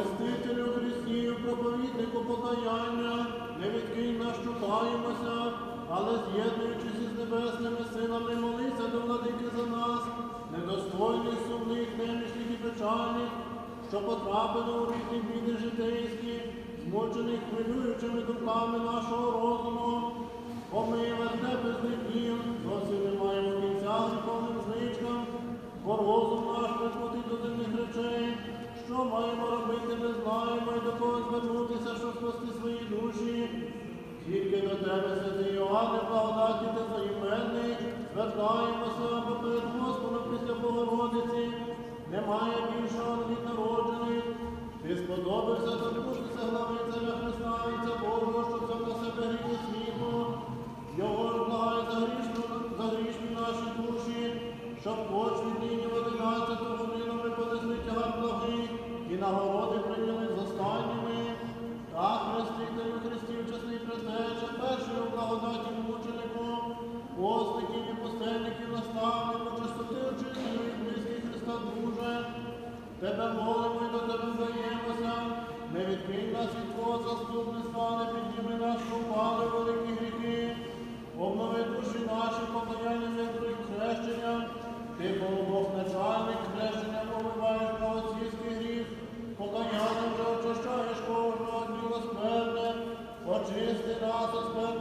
Хрестителю Христію, проповіднику покаяння, не відкинь нас, шукаємося, але з'єднуючись із небесними силами, молися до владики за нас, недостойних, сумних, немічних і печальних, що потрапили у різні біди житейські, змучених хвилюючими думками нашого розуму. Ми вертепи з досі не маємо кінця гріховним звичкам, бо розум наш прикутий до земних речей. Що маємо робити, не знаємо, і до кого звернутися, щоб спасти свої душі. Тільки до тебе, святий Іоанне, благодаті та заіменний, звертаємося, бо перед Господом після Богородиці немає більшого від народжених. Ти сподобався торкнутися глави царя Христа це Бога, що взяв на себе гріхи світу. Його ж благає за грішну, за грішні наші душі, щоб хоч віднині в одинадцяту годину ми понесли тягар нагороди прийняли з останніми. Так, хрестителю Христів, чесний предтеча, першою благодаті мученику, постників і постельників наставнику, чистоти очистили і близьких Христа дуже, Тебе молимо braços,